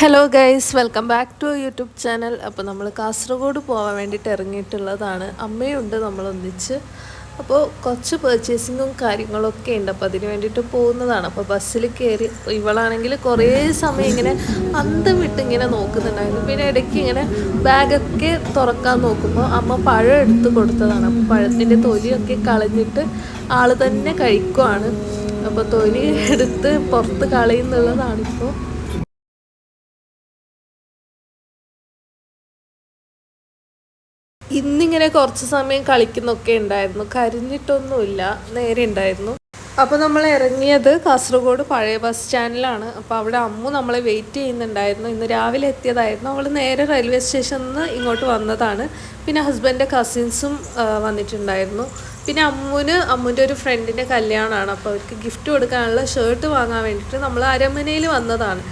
Hello guys welcome back to YouTube channel അപ്പോൾ നമ്മൾ കാസർഗോഡ് പോകാൻ വേണ്ടിയിട്ട് ഇറങ്ങിയിട്ടുള്ളതാണ്. അമ്മയുണ്ട് നമ്മളൊന്നിച്ച്. അപ്പോൾ കുറച്ച് പർച്ചേസിങ്ങും കാര്യങ്ങളൊക്കെ ഉണ്ട്. അപ്പോൾ അതിന് വേണ്ടിയിട്ട് പോകുന്നതാണ്. അപ്പോൾ ബസ്സിൽ കയറി ഇവളാണെങ്കിൽ കുറേ സമയം ഇങ്ങനെ അന്തം വിട്ട് ഇങ്ങനെ നോക്കുന്നുണ്ടായിരുന്നു. പിന്നെ ഇടയ്ക്ക് ഇങ്ങനെ ബാഗൊക്കെ തുറക്കാൻ നോക്കുമ്പോൾ അമ്മ പഴം എടുത്ത് കൊടുത്തതാണ്. അപ്പോൾ പഴത്തിന്റെ തൊലിയൊക്കെ കളഞ്ഞിട്ട് ആൾ തന്നെ കഴിക്കുവാണ്. അപ്പോൾ തൊലി എടുത്ത് പുറത്ത് കളയുന്നുള്ളതാണിപ്പോൾ ഇന്നിങ്ങനെ കുറച്ച് സമയം കളിക്കുന്നൊക്കെ ഉണ്ടായിരുന്നു. കരിഞ്ഞിട്ടൊന്നുമില്ല. നേരെ ഉണ്ടായിരുന്നു. അപ്പോൾ നമ്മൾ ഇറങ്ങിയത് കാസർഗോഡ് പഴയ ബസ് സ്റ്റാൻഡിലാണ്. അപ്പോൾ അവിടെ അമ്മ നമ്മളെ വെയിറ്റ് ചെയ്യുന്നുണ്ടായിരുന്നു. ഇന്ന് രാവിലെ എത്തിയതായിരുന്നു. അവൾ നേരെ റെയിൽവേ സ്റ്റേഷനിൽ നിന്ന് ഇങ്ങോട്ട് വന്നതാണ്. പിന്നെ ഹസ്ബൻഡിന്റെ കസിൻസും വന്നിട്ടുണ്ടായിരുന്നു. പിന്നെ അമ്മുവിന് അമ്മുവിന്റെ ഒരു ഫ്രണ്ടിന്റെ കല്യാണമാണ്. അപ്പോൾ അവർക്ക് ഗിഫ്റ്റ് കൊടുക്കാനുള്ള ഷർട്ട് വാങ്ങാൻ വേണ്ടിയിട്ട് നമ്മൾ അരമനയിൽ വന്നതാണ്.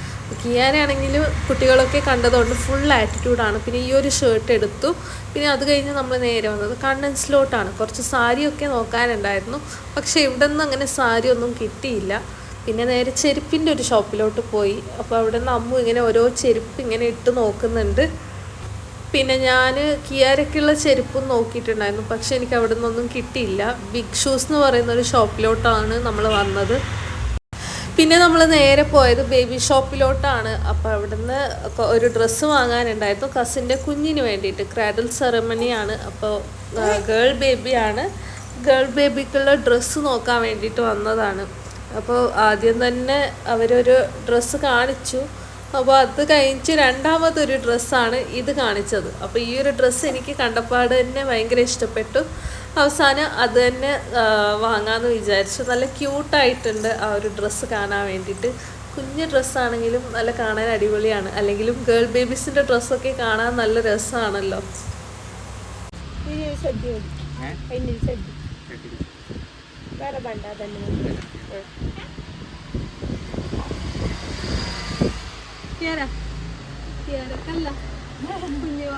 കിയാനാണെങ്കിൽ കുട്ടികളൊക്കെ കണ്ടതുകൊണ്ട് ഫുൾ ആറ്റിറ്റ്യൂഡാണ് പിന്നെ ഈ ഒരു ഷർട്ട് എടുത്തു. പിന്നെ അത് കഴിഞ്ഞ് നമ്മൾ നേരെ വന്നത് കണ്ണൻസിലോട്ടാണ് കുറച്ച് സാരിയൊക്കെ നോക്കാനുണ്ടായിരുന്നു. പക്ഷേ ഇവിടെ നിന്ന് അങ്ങനെ സാരി ഒന്നും കിട്ടിയില്ല. പിന്നെ നേരെ ചെരുപ്പിന്റെ ഒരു ഷോപ്പിലോട്ട് പോയി. അപ്പോൾ അവിടെ നിന്ന് അമ്മു ഇങ്ങനെ ഓരോ ചെരുപ്പ് ഇങ്ങനെ ഇട്ട് നോക്കുന്നുണ്ട്. പിന്നെ ഞാൻ കിയാരൊക്കെയുള്ള ചെരുപ്പും നോക്കിയിട്ടുണ്ടായിരുന്നു. പക്ഷെ എനിക്ക് അവിടെ നിന്നൊന്നും കിട്ടിയില്ല. ബിഗ് ഷൂസ് എന്ന് പറയുന്ന ഒരു ഷോപ്പിലോട്ടാണ് നമ്മൾ വന്നത്. പിന്നെ നമ്മൾ നേരെ പോയത് ബേബി ഷോപ്പിലോട്ടാണ് അപ്പോൾ അവിടുന്ന് ഒരു ഡ്രസ്സ് വാങ്ങാനുണ്ടായിരുന്നു. കസിന്റെ കുഞ്ഞിന് വേണ്ടിയിട്ട്. ക്രാഡൽ സെറമണിയാണ് അപ്പോൾ ഗേൾ ബേബിയാണ് ഗേൾ ബേബിക്കുള്ള ഡ്രസ്സ് നോക്കാൻ വേണ്ടിയിട്ട് വന്നതാണ്. അപ്പോൾ ആദ്യം തന്നെ അവരൊരു ഡ്രസ്സ് കാണിച്ചു. അപ്പോൾ അത് കഴിഞ്ഞ് രണ്ടാമതൊരു ഡ്രസ്സാണ് ഇത് കാണിച്ചത്. അപ്പോൾ ഈ ഒരു ഡ്രസ്സ് എനിക്ക് കണ്ടപ്പാട് തന്നെ ഭയങ്കര ഇഷ്ടപ്പെട്ടു. അവസാനം അത് തന്നെ വാങ്ങാമെന്ന് വിചാരിച്ചു. നല്ല ക്യൂട്ടായിട്ടുണ്ട് ആ ഒരു ഡ്രസ്സ് കാണാൻ വേണ്ടിയിട്ട്. കുഞ്ഞ് ഡ്രസ്സാണെങ്കിലും നല്ല കാണാൻ അടിപൊളിയാണ്. അല്ലെങ്കിലും ഗേൾ ബേബീസിന്റെ ഡ്രസ്സൊക്കെ കാണാൻ നല്ല രസമാണല്ലോ. വേറെ വേണ്ട തന്നെ പെണ്ണിനെയോ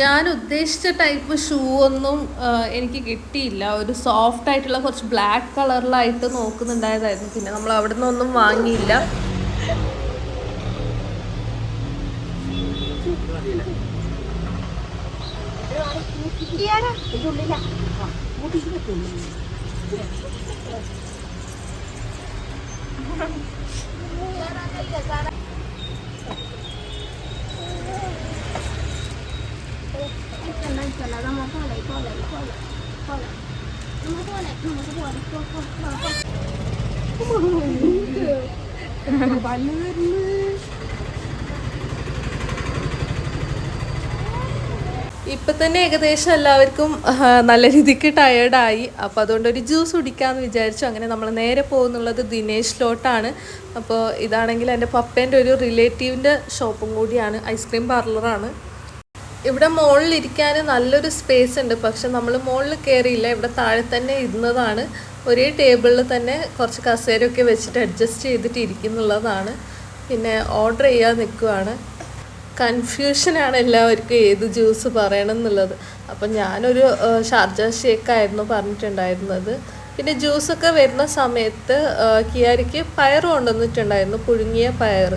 ഞാൻ ഉദ്ദേശിച്ച ടൈപ്പ് ഷൂ ഒന്നും എനിക്ക് കിട്ടിയില്ല. ഒരു സോഫ്റ്റ് ആയിട്ടുള്ള കുറച്ച് ബ്ലാക്ക് കളറിലായിട്ട് നോക്കുന്നുണ്ടായതായിരുന്നു. പിന്നെ നമ്മൾ അവിടെ നിന്നൊന്നും വാങ്ങിയില്ല. Coba lulus. ഇപ്പൊ തന്നെ ഏകദേശം എല്ലാവർക്കും നല്ല രീതിക്ക് ടയേർഡായി അപ്പോൾ അതുകൊണ്ട് ഒരു ജ്യൂസ് കുടിക്കാമെന്ന് വിചാരിച്ചു. അങ്ങനെ നമ്മൾ നേരെ പോകുന്നുള്ളത് ദിനേശിലോട്ടാണ് അപ്പോൾ ഇതാണെങ്കിൽ എന്റെ പപ്പേന്റെ ഒരു റിലേറ്റീവിന്റെ ഷോപ്പും കൂടിയാണ്. ഐസ്ക്രീം പാർലറാണ് ഇവിടെ മുകളിൽ ഇരിക്കാൻ നല്ലൊരു സ്പേസ് ഉണ്ട്. പക്ഷെ നമ്മൾ മുകളിൽ കയറിയില്ല ഇവിടെ താഴെ തന്നെ ഇരുന്നതാണ്. ഒരേ ടേബിളിൽ തന്നെ കുറച്ച് കസേരയൊക്കെ വെച്ചിട്ട് അഡ്ജസ്റ്റ് ചെയ്തിട്ട് ഇരിക്കുന്നുള്ളതാണ്. പിന്നെ ഓർഡർ ചെയ്യാൻ നിൽക്കുവാണ് കൺഫ്യൂഷനാണ് എല്ലാവർക്കും ഏത് ജ്യൂസ് പറയണം എന്നുള്ളത് അപ്പം ഞാനൊരു ഷാർജ ഷേക്കായിരുന്നു പറഞ്ഞിട്ടുണ്ടായിരുന്നത്. പിന്നെ ജ്യൂസൊക്കെ വരുന്ന സമയത്ത് കിയാരിക്ക് പയർ കൊണ്ടുവന്നിട്ടുണ്ടായിരുന്നു പുഴുങ്ങിയ പയർ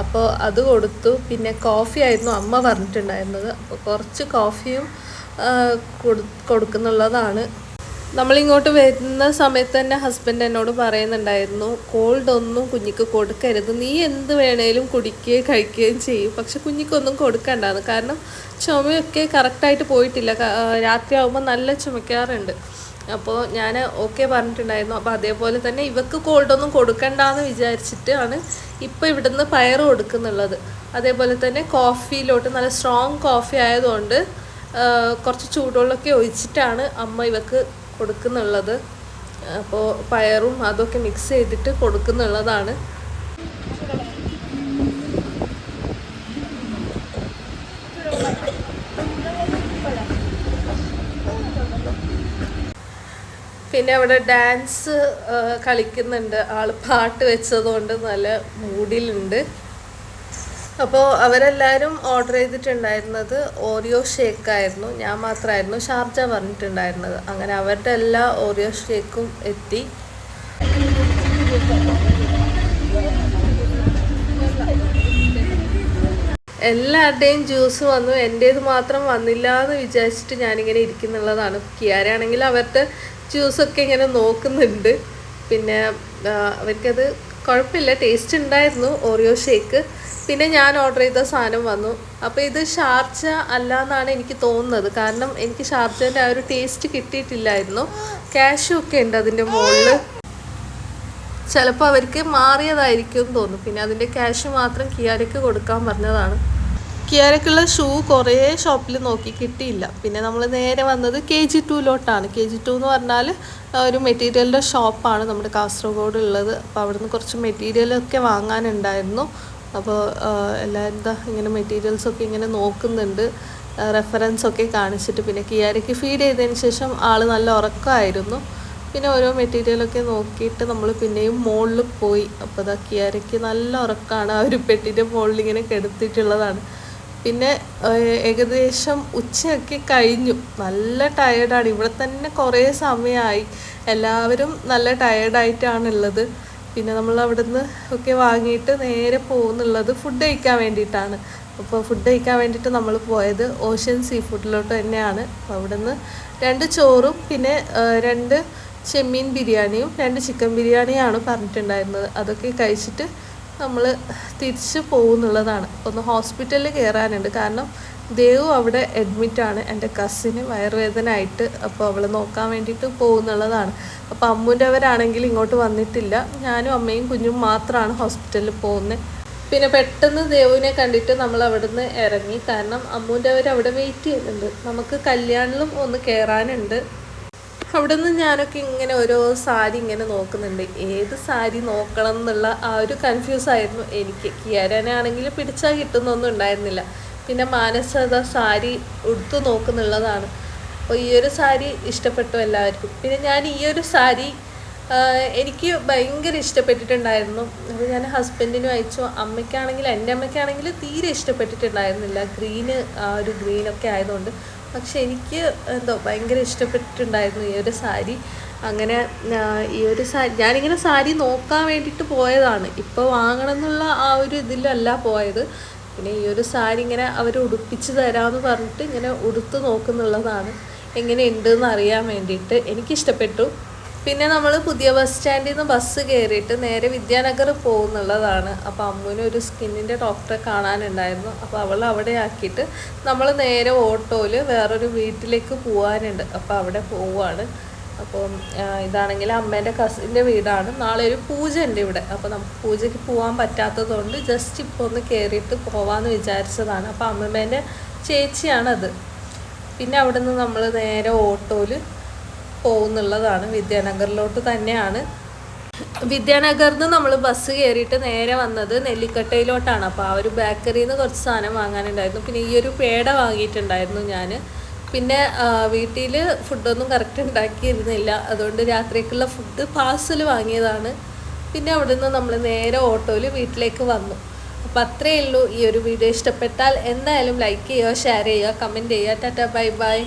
അപ്പോൾ അത് കൊടുത്തു. പിന്നെ കോഫി ആയിരുന്നു അമ്മ പറഞ്ഞിട്ടുണ്ടായിരുന്നത്. അപ്പോൾ കുറച്ച് കോഫിയും കൊടുക്കുന്നുള്ളതാണ്. നമ്മളിങ്ങോട്ട് വരുന്ന സമയത്ത് തന്നെ ഹസ്ബൻഡ് എന്നോട് പറയുന്നുണ്ടായിരുന്നു കോൾഡ് ഒന്നും കുഞ്ഞിക്ക് കൊടുക്കരുത്. നീ എന്ത് വേണേലും കുടിക്കുകയും കഴിക്കുകയും ചെയ്യും. പക്ഷെ കുഞ്ഞിക്കൊന്നും കൊടുക്കണ്ടാന്ന്. കാരണം ചുമയൊക്കെ കറക്റ്റായിട്ട് പോയിട്ടില്ല. രാത്രിയാവുമ്പോൾ നല്ല ചുമയ്ക്കാറുണ്ട്. അപ്പോൾ ഞാൻ ഓക്കെ പറഞ്ഞിട്ടുണ്ടായിരുന്നു. അപ്പോൾ അതേപോലെ തന്നെ ഇവക്ക് കോൾഡൊന്നും കൊടുക്കണ്ടെന്ന് വിചാരിച്ചിട്ടാണ് ഇപ്പോൾ ഇവിടുന്ന് പയർ കൊടുക്കുന്നുള്ളത്. അതേപോലെ തന്നെ കോഫിയിലോട്ട് നല്ല സ്ട്രോങ് കോഫി ആയതുകൊണ്ട് കുറച്ച് ചൂടുവെള്ളമൊക്കെ ഒഴിച്ചിട്ടാണ് അമ്മ ഇവക്ക് കൊടുക്കുന്നുള്ളത്. അപ്പോൾ പയറും അതൊക്കെ മിക്സ് ചെയ്തിട്ട് കൊടുക്കുന്നുള്ളതാണ്. പിന്നെ അവിടെ ഡാൻസ് കളിക്കുന്നുണ്ട്. ആൾ പാട്ട് വെച്ചതുകൊണ്ട് നല്ല മൂഡിലുണ്ട് അപ്പോൾ അവരെല്ലാവരും ഓർഡർ ചെയ്തിട്ടുണ്ടായിരുന്നത് ഓറിയോ ഷേക്ക് ആയിരുന്നു. ഞാൻ മാത്രമായിരുന്നു ഷാർജ പറഞ്ഞിട്ടുണ്ടായിരുന്നത്. അങ്ങനെ അവരുടെ എല്ലാ ഓറിയോ ഷേക്കും എത്തി. എല്ലാവരുടെയും ജ്യൂസ് വന്നു. എന്റേത് മാത്രം വന്നില്ല എന്ന് വിചാരിച്ചിട്ട് ഞാനിങ്ങനെ ഇരിക്കുന്നുള്ളതാണ്. കിയാരാണെങ്കിൽ അവരുടെ ജ്യൂസൊക്കെ ഇങ്ങനെ നോക്കുന്നുണ്ട്. പിന്നെ അവർക്കത് കുഴപ്പമില്ല. ടേസ്റ്റ് ഉണ്ടായിരുന്നു ഓറിയോ ഷേക്ക് പിന്നെ ഞാൻ ഓർഡർ ചെയ്ത സാധനം വന്നു. അപ്പോൾ ഇത് ഷാർജ അല്ല എന്നാണ് എനിക്ക് തോന്നുന്നത്. കാരണം എനിക്ക് ഷാർജേന്റെ ആ ഒരു ടേസ്റ്റ് കിട്ടിയിട്ടില്ലായിരുന്നു. ക്യാഷും ഒക്കെ ഉണ്ട് അതിന്റെ മുകളിൽ ചിലപ്പോൾ അവർക്ക് മാറിയതായിരിക്കും എന്ന് തോന്നുന്നു. പിന്നെ അതിന്റെ ക്യാഷ് മാത്രം കിയാരയ്ക്ക് കൊടുക്കാൻ പറഞ്ഞതാണ്. കിയാരയ്ക്കുള്ള ഷൂ കുറേ ഷോപ്പിൽ നോക്കി കിട്ടിയില്ല. പിന്നെ നമ്മൾ നേരെ വന്നത് കെ ജി ടുവിലോട്ടാണ് കെ ജി ടു എന്ന് പറഞ്ഞാൽ ഒരു മെറ്റീരിയലിന്റെ ഷോപ്പാണ് നമ്മുടെ കാസർഗോഡ് ഉള്ളത്. അപ്പോൾ അവിടുന്ന് കുറച്ച് മെറ്റീരിയലൊക്കെ വാങ്ങാനുണ്ടായിരുന്നു. അപ്പോൾ എല്ലാ എന്താ ഇങ്ങനെ മെറ്റീരിയൽസൊക്കെ ഇങ്ങനെ നോക്കുന്നുണ്ട്. റെഫറൻസ് ഒക്കെ കാണിച്ചിട്ട്. പിന്നെ കിയാരയ്ക്ക് ഫീഡ് ചെയ്തതിന് ശേഷം ആൾ നല്ല ഉറക്കമായിരുന്നു. പിന്നെ ഓരോ മെറ്റീരിയലൊക്കെ നോക്കിയിട്ട് നമ്മൾ പിന്നെയും മുകളിൽ പോയി. അപ്പോൾ അതാ കിയാരയ്ക്ക് നല്ല ഉറക്കമാണ്. ആ ഒരു പെട്ടിന്റെ മുകളിൽ ഇങ്ങനെ കെടുത്തിട്ടുള്ളതാണ് പിന്നെ ഏകദേശം ഉച്ചയൊക്കെ കഴിഞ്ഞു. നല്ല ടയേർഡാണ് ഇവിടെ തന്നെ കുറേ സമയമായി. എല്ലാവരും നല്ല ടയേർഡായിട്ടാണ് ഉള്ളത്. പിന്നെ നമ്മൾ അവിടുന്ന് ഒക്കെ വാങ്ങിയിട്ട് നേരെ പോകുന്നുള്ളത് ഫുഡ് കഴിക്കാൻ വേണ്ടിയിട്ടാണ്. അപ്പോൾ ഫുഡ് കഴിക്കാൻ വേണ്ടിയിട്ട് നമ്മൾ പോയത് ഓഷ്യൻ സീ ഫുഡിലോട്ട് തന്നെയാണ്. അപ്പോൾ അവിടുന്ന് രണ്ട് ചോറും പിന്നെ രണ്ട് ചെമ്മീൻ ബിരിയാണിയും രണ്ട് ചിക്കൻ ബിരിയാണിയാണ് പറഞ്ഞിട്ടുണ്ടായിരുന്നത്. അതൊക്കെ കഴിച്ചിട്ട് നമ്മൾ തിരിച്ച് പോകുന്നുള്ളതാണ് ഒന്ന് ഹോസ്പിറ്റലിൽ കയറാനുണ്ട് കാരണം ദേവു അവിടെ അഡ്മിറ്റാണ് എന്റെ കസിന് വയറുവേദന ആയിട്ട് അപ്പോൾ അവളെ നോക്കാൻ വേണ്ടിയിട്ട് പോകുന്നുള്ളതാണ്. അപ്പോൾ അമ്മൂന്റെ അവരാണെങ്കിൽ ഇങ്ങോട്ട് വന്നിട്ടില്ല. ഞാനും അമ്മയും കുഞ്ഞും മാത്രമാണ് ഹോസ്പിറ്റലിൽ പോകുന്നത്. പിന്നെ പെട്ടെന്ന് ദേവുവിനെ കണ്ടിട്ട് നമ്മൾ അവിടുന്ന് ഇറങ്ങി. കാരണം അമ്മൂന്റെ അവർ അവിടെ വെയിറ്റ് ചെയ്യുന്നുണ്ട്. നമുക്ക് കല്യാണിലും ഒന്ന് കയറാനുണ്ട് അവിടെ നിന്ന് ഞാനൊക്കെ ഇങ്ങനെ ഓരോ സാരി ഇങ്ങനെ നോക്കുന്നുണ്ട്. ഏത് സാരി നോക്കണം എന്നുള്ള ആ ഒരു കൺഫ്യൂസ് ആയിരുന്നു എനിക്ക്. കിയാരാനാണെങ്കിൽ പിടിച്ചാൽ കിട്ടുന്നൊന്നും ഉണ്ടായിരുന്നില്ല. പിന്നെ മാനസത സാരി ഉടുത്തു നോക്കുന്നുള്ളതാണ്. അപ്പോൾ ഈ ഒരു സാരി ഇഷ്ടപ്പെട്ടു എല്ലാവർക്കും. പിന്നെ ഞാൻ ഈ ഒരു സാരി എനിക്ക് ഭയങ്കര ഇഷ്ടപ്പെട്ടിട്ടുണ്ടായിരുന്നു. അപ്പോൾ ഞാൻ ഹസ്ബൻഡിനും അയച്ചു. അമ്മയ്ക്കാണെങ്കിൽ എന്റെ അമ്മയ്ക്കാണെങ്കിൽ തീരെ ഇഷ്ടപ്പെട്ടിട്ടുണ്ടായിരുന്നില്ല. ഗ്രീന് ആ ഒരു ഗ്രീനൊക്കെ ആയതുകൊണ്ട്. പക്ഷെ എനിക്ക് എന്തോ ഭയങ്കര ഇഷ്ടപ്പെട്ടിട്ടുണ്ടായിരുന്നു ഈ ഒരു സാരി. അങ്ങനെ ഈ ഒരു സാരി ഞാനിങ്ങനെ സാരി നോക്കാൻ വേണ്ടിയിട്ട് പോയതാണ്. ഇപ്പോൾ വാങ്ങണം എന്നുള്ള ആ ഒരു ഇതിലല്ല പോയത്. പിന്നെ ഈ ഒരു സാരി ഇങ്ങനെ അവർ ഉടുപ്പിച്ച് തരാമെന്ന് പറഞ്ഞിട്ട് ഇങ്ങനെ ഉടുത്ത് നോക്കുന്നുള്ളതാണ്. എങ്ങനെയുണ്ട് എന്ന് അറിയാൻ വേണ്ടിയിട്ട് എനിക്കിഷ്ടപ്പെട്ടു. പിന്നെ നമ്മൾ പുതിയ ബസ് സ്റ്റാൻഡിൽ നിന്ന് ബസ് കയറിയിട്ട് നേരെ വിദ്യാനഗർ പോകുന്നുള്ളതാണ്. അപ്പോൾ അമ്മുവിന് ഒരു സ്കിന്നിന്റെ ഡോക്ടറെ കാണാനുണ്ടായിരുന്നു. അപ്പോൾ അവൾ അവിടെ ആക്കിയിട്ട് നമ്മൾ നേരെ ഓട്ടോയിൽ വേറൊരു വീട്ടിലേക്ക് പോകാനുണ്ട് അപ്പോൾ അവിടെ പോവുകയാണ് അപ്പോൾ ഇതാണെങ്കിൽ അമ്മേന്റെ കസിന്റെ വീടാണ്. നാളെ ഒരു പൂജ ഉണ്ട് ഇവിടെ. അപ്പോൾ നമുക്ക് പൂജയ്ക്ക് പോകാൻ പറ്റാത്തതുകൊണ്ട് ജസ്റ്റ് ഇപ്പോൾ ഒന്ന് കയറിയിട്ട് പോവാമെന്ന് വിചാരിച്ചതാണ്. അപ്പോൾ അമ്മമ്മേന്റെ ചേച്ചിയാണത്. പിന്നെ അവിടുന്ന് നമ്മൾ നേരെ ഓട്ടോയിൽ പോകുന്നുള്ളതാണ്. വിദ്യാനഗറിലോട്ട് തന്നെയാണ്. വിദ്യാനഗറിൽ നിന്ന് നമ്മൾ ബസ് കയറിയിട്ട് നേരെ വന്നത് നെല്ലിക്കട്ടയിലോട്ടാണ്. അപ്പോൾ ആ ഒരു ബേക്കറിയിൽ നിന്ന് കുറച്ച് സാധനം വാങ്ങാനുണ്ടായിരുന്നു. പിന്നെ ഈ ഒരു പേട വാങ്ങിയിട്ടുണ്ടായിരുന്നു ഞാൻ പിന്നെ വീട്ടിൽ ഫുഡൊന്നും കറക്റ്റ് ഉണ്ടാക്കിയിരുന്നില്ല. അതുകൊണ്ട് രാത്രിക്കുള്ള ഫുഡ് പാഴ്സൽ വാങ്ങിയതാണ്. പിന്നെ അവിടെ നിന്ന് നമ്മൾ നേരെ ഓട്ടോയിൽ വീട്ടിലേക്ക് വന്നു. അപ്പോൾ അത്രയേ ഉള്ളൂ ഈ ഒരു വീഡിയോ ഇഷ്ടപ്പെട്ടാൽ എന്തായാലും ലൈക്ക് ചെയ്യുക ഷെയർ ചെയ്യുക കമന്റ് ചെയ്യുക. Tata bye bye